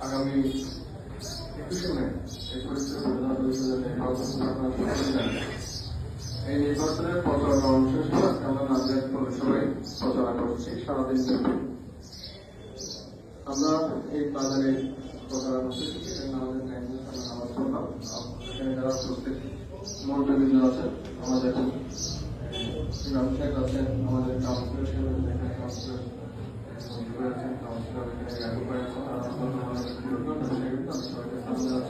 আগামী এই নির্বাচনের প্রচারণা অংশ আমরা পৌরসভায় প্রচারণা করছি, সারাদিন। আমরা এই বাজারে প্রচারণা এখানে আমাদের নামাজ পড়লাম আছেন আমাদের আছেন আমাদের কাউন্সিলর মন্ত্রী আছেন কাউন্সিলর এখানে ইয়াকুব ভাই আছেন আর আমাদের আমাদের পুরোনো সাহেব আমি সবাইকে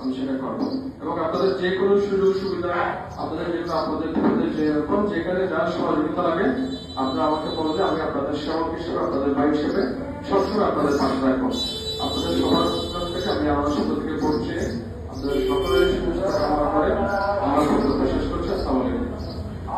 আমি সেটা করব। এবং আপনাদের যে সুযোগ সুবিধা আপনাদের আপনাদের যেখানে যার সহযোগিতা লাগে, আপনারা আমাকে বললে আমি আপনাদের সেবক হিসেবে, আপনাদের ভাই হিসেবে সবসময় আপনাদের পাশে রাখব Thank you.